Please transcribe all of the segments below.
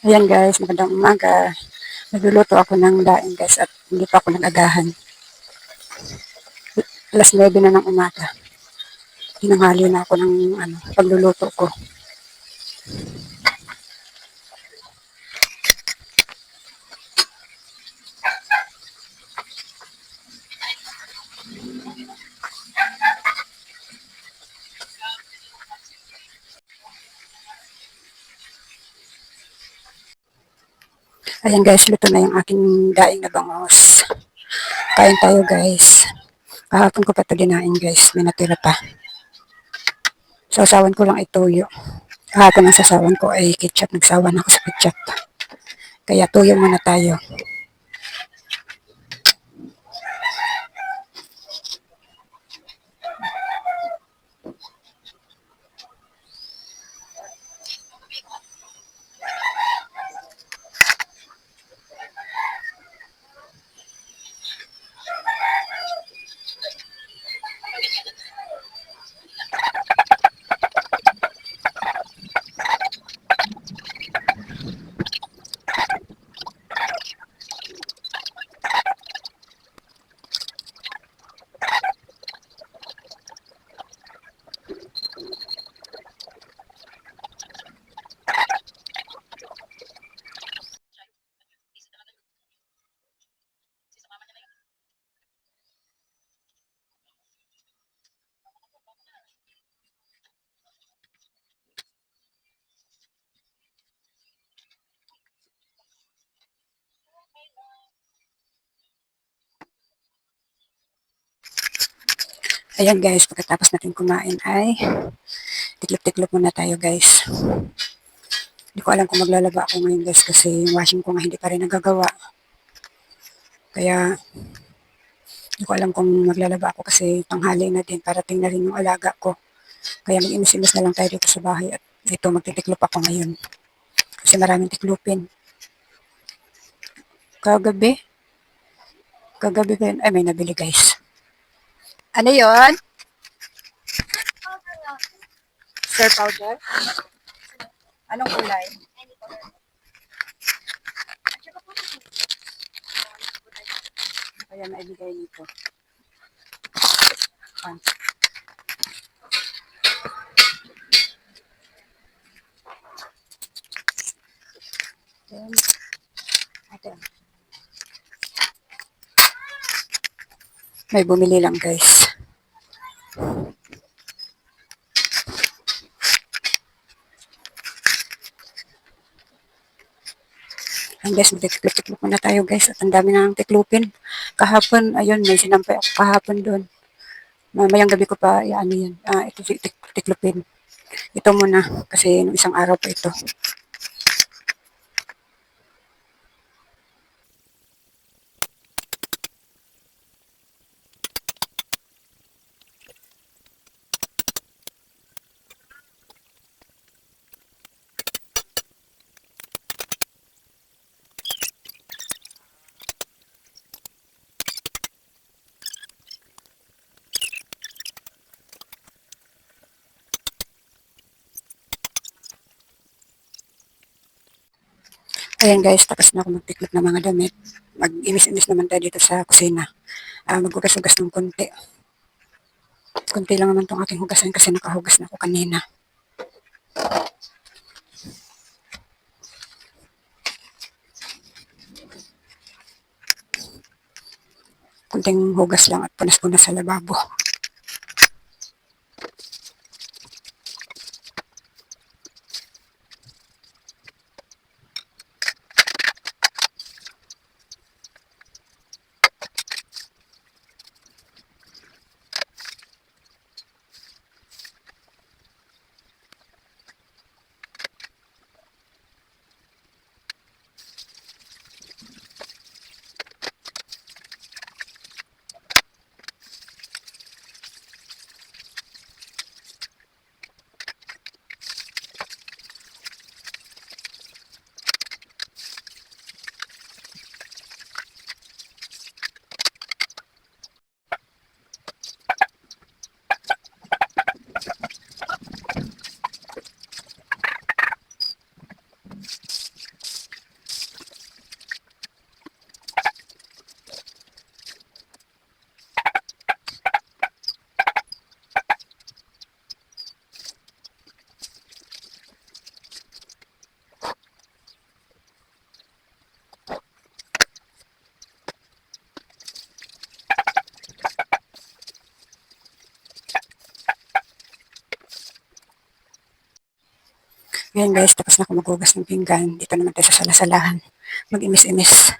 Ayan guys, magandang umaga. Nagluluto ako ng daing guys at hindi pa ako nag-agahan. Alas 9 na ng umaga. Tinanghali na ako ng ano, pagluluto ko. Ayan guys, luto na yung aking daing na bangos. Kain tayo guys. Kahapon ko pa ito dinain guys. May natira pa. Sasawan ko lang ituyo. Kahapon ang sasawan ko ay ketchup. Nagsawan ako sa ketchup. Kaya tuyo muna tayo. Ayan guys, pagkatapos natin kumain ay tiklop-tiklop muna tayo guys. Hindi ko alam kung maglalaba ako ngayon guys kasi yung washing ko nga hindi pa rin nagagawa. Kaya hindi ko alam kung maglalaba ako kasi tanghali na din, parating na rin yung alaga ko. Kaya mag-imis-imis na lang tayo dito sa bahay at dito magtitiklop ako ngayon. Kasi maraming tiklupin. Kagabi, kagabi ba yun? Ay, may nabili guys. Ano yon? Sir powder? Anong kulay? Ayan, naibigay nito. Pants. Then, ito. May bumili lang guys. Ang guys, magtiklop-tiklop muna tayo guys. At ang dami na ng tiklupin. Kahapon, ayun, may sinampay ako kahapon doon. Mamayang gabi ko pa, ano yan, ah, ito tik tik tiklupin. Ito muna, kasi isang araw pa ito. Ayan guys, tapos na ako magtiklop ng mga damit. Mag-imis-imis naman tayo dito sa kusina. Ah, maghugas-hugas ng konti. Konti lang naman tong aking hugasan kasi nakahugas na ako kanina. Kunting hugas lang at punas-punas sa lababo. Ayan guys, tapos na ako maghugas ng pinggan. Dito naman tayo sa salasalahan. Mag-imis-imis.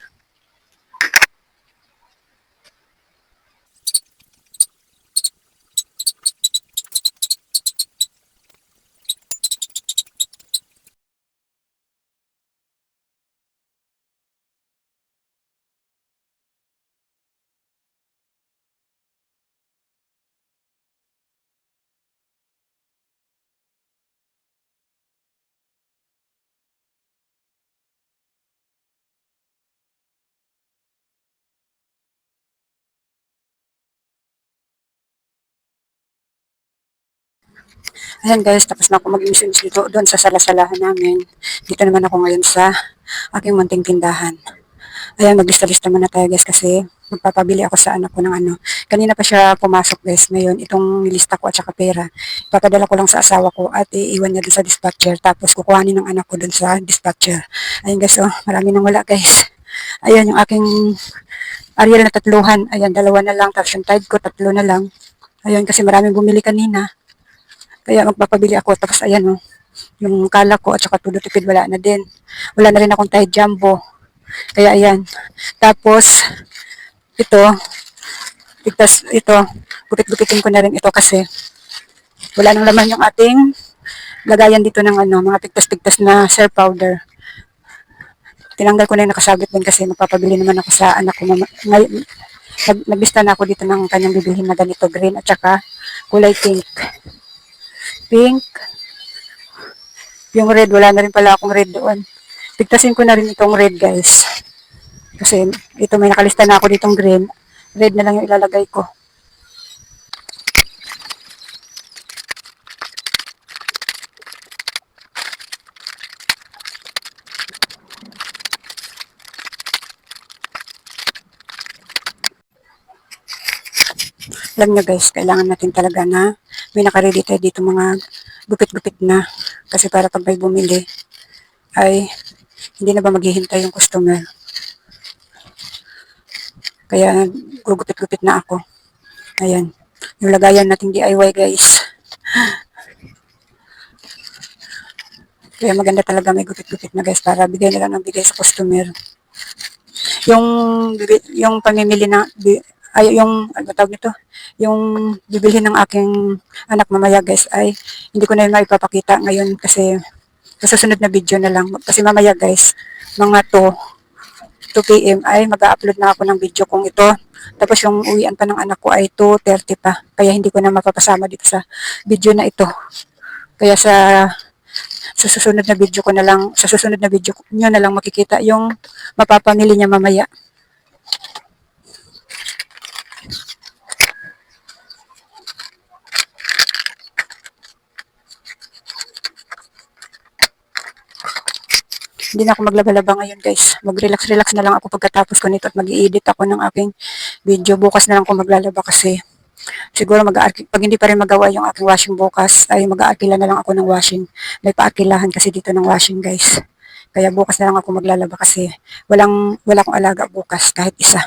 Ayan guys, tapos na ako mag-imis-imis dito doon sa salasalahan namin. Dito naman ako ngayon sa aking munting tindahan. Ayan, maglista-lista muna tayo guys kasi magpapabili ako sa anak ko ng ano. Kanina pa siya pumasok guys. Ngayon, itong nilista ko at saka pera. Ipapadala ko lang sa asawa ko at iiwan niya doon sa dispatcher. Tapos kukuhanin ng anak ko doon sa dispatcher. Ayan guys, oh, marami nang wala guys. Ayan yung aking Ariel na tatluhan. Ayan, dalawa na lang. Tapos yung tide ko, tatlo na lang. Ayan, kasi maraming bumili kanina. Kaya magpapabili ako. Tapos ayan oh, yung kala ko at saka tudo tipid wala na din. Wala na rin akong tide jumbo. Kaya ayan. Tapos, ito, tigtas, ito, gupit-gupitin ko na rin ito kasi wala nang laman yung ating lagayan dito ng ano, mga pigtas-pigtas na hair powder. Tinanggal ko na yung nakasabit din kasi magpapabili naman ako sa anak ko. Mama, naglista na ako dito ng kanyang bibilhin na ganito, green at saka kulay pink. Pink. Yung red, wala na rin pala akong red doon. Pigtasin ko na rin itong red, guys. Kasi ito may nakalista na ako ditong green. Red na lang yung ilalagay ko. Alam nyo guys, kailangan natin talaga na may nakaready tayo dito mga gupit-gupit na. Kasi para pag may bumili, ay hindi na ba maghihintay yung customer. Kaya gugupit-gupit na ako. Ayan. Yung lagayan nating DIY guys. Kaya maganda talaga may gupit-gupit na guys para bigay na lang ng bigay sa customer. Yung yung pamimili na ay yung ano tawag nito, yung bibilhin ng aking anak mamaya guys ay hindi ko na yun maipapakita ngayon kasi sa susunod na video na lang. Kasi mamaya guys, mga 2, 2 p.m. ay mag-upload na ako ng video kung ito. Tapos yung uwian pa ng anak ko ay 2.30 pa. Kaya hindi ko na mapapasama dito sa video na ito. Kaya sa sa susunod na video ko na lang, sa susunod na video nyo na lang makikita yung mapapamili niya mamaya. Hindi na ako maglaba-laba ngayon guys. Mag-relax-relax na lang ako pagkatapos ko nito at mag-i-edit ako ng aking video. Bukas na lang ako maglalaba kasi siguro mag pag hindi pa rin magawa yung aking washing bukas, ay mag-aarkila na lang ako ng washing. May paarkilahan kasi dito ng washing guys. Kaya bukas na lang ako maglalaba kasi walang, wala akong alaga bukas kahit isa.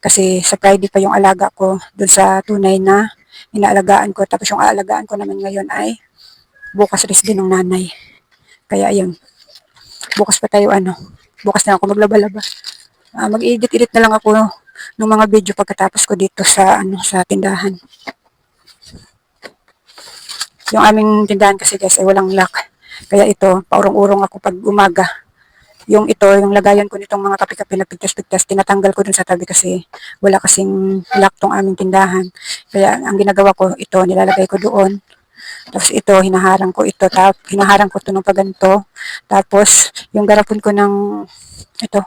Kasi sa Friday pa yung alaga ko dun sa tunay na inaalagaan ko. Tapos yung aalagaan ko naman ngayon ay bukas rin din ng nanay. Kaya ayun, bukas pa tayo ano, bukas na ako maglaba-laba. Uh, mag-edit-edit na lang ako ng mga video pagkatapos ko dito sa ano sa tindahan. Yung aming tindahan kasi guys ay walang lock. Kaya ito, paurong-urong ako pag umaga. Yung ito, yung lagayan ko nitong mga kape-kape na pigtas-pigtas, tinatanggal ko dun sa tabi kasi wala kasing lock tong aming tindahan. Kaya ang ginagawa ko, ito, nilalagay ko doon tapos ito, hinaharang ko ito. Tap, hinaharang ko ito ng paganto. Tapos, yung garapon ko ng, ito,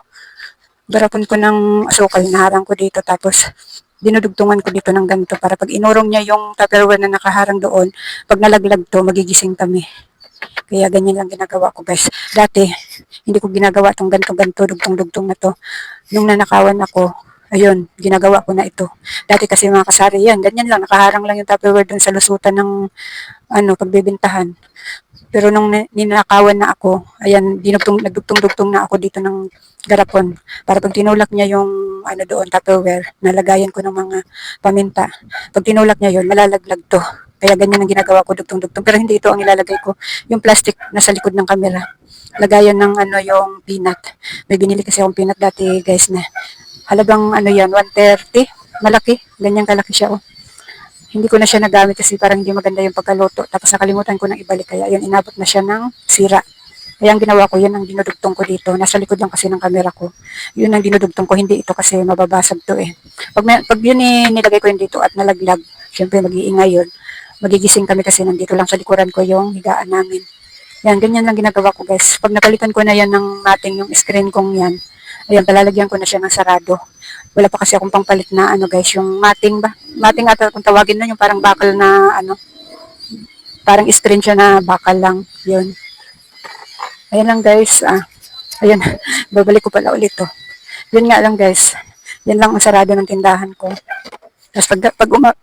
garapon ko ng asukal, hinaharang ko dito. Tapos, dinudugtungan ko dito ng ganito para pag inurong niya yung tupperware na nakaharang doon, pag nalaglag to, magigising kami. Kaya ganyan lang ginagawa ko guys. Dati, hindi ko ginagawa tong ganto-ganto, dugtong-dugtong na to. Nung nanakawan ako, ayun, ginagawa ko na ito. Dati kasi mga kasari yan, ganyan lang, nakaharang lang yung Tupperware dun sa lusutan ng ano, pagbibintahan. Pero nung ninakawan na ako, ayan, dinugtong, nagdugtong-dugtong na ako dito ng garapon. Para pag tinulak niya yung ano doon, Tupperware, nalagayan ko ng mga paminta. Pag tinulak niya yon malalaglag to. Kaya ganyan ang ginagawa ko, dugtong-dugtong. Pero hindi ito ang ilalagay ko. Yung plastic nasa likod ng camera. Lagayan ng ano yung peanut. May binili kasi akong peanut dati guys na halagang ano yan, 130. Malaki. Ganyan kalaki siya oh. Hindi ko na siya nagamit kasi parang hindi maganda yung pagkaluto. Tapos nakalimutan ko nang ibalik kaya yun inabot na siya ng sira. Kaya ang ginawa ko, yun ang dinudugtong ko dito. Nasa likod lang kasi ng camera ko. Yun ang dinudugtong ko, hindi ito kasi mababasag to eh. Pag, may, pag yun eh, nilagay ko yun dito at nalaglag, syempre mag-iingay yun. Magigising kami kasi nandito lang sa likuran ko yung higaan namin. Yan, ganyan lang ginagawa ko guys. Pag napalitan ko na yan ng mating yung screen kong yan, ayan, palalagyan ko na siya ng sarado. Wala pa kasi akong pangpalit na ano guys, yung mating ba? Mating ata kung tawagin na yung parang bakal na ano, parang screen siya na bakal lang. Yun. Ayan lang guys. Ah, ayan, babalik ko pala ulit to. Yun nga lang guys. Yan lang ang sarado ng tindahan ko. Tapos pag, pag uma,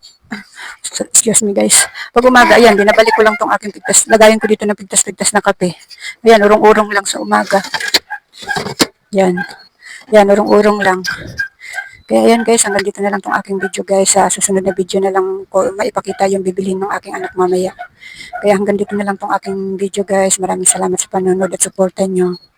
excuse me guys. Pag umaga, ayan, dinabalik ko lang tong aking pigtas. Lagayan ko dito ng pigtas-pigtas na kape. Ayan, urong-urong lang sa umaga. Yan. Yan, urong-urong lang. Kaya ayan guys, hanggang dito na lang tong aking video guys. Sa susunod na video na lang ko maipakita yung bibilhin ng aking anak mamaya. Kaya hanggang dito na lang tong aking video guys. Maraming salamat sa panonood at supportan nyo.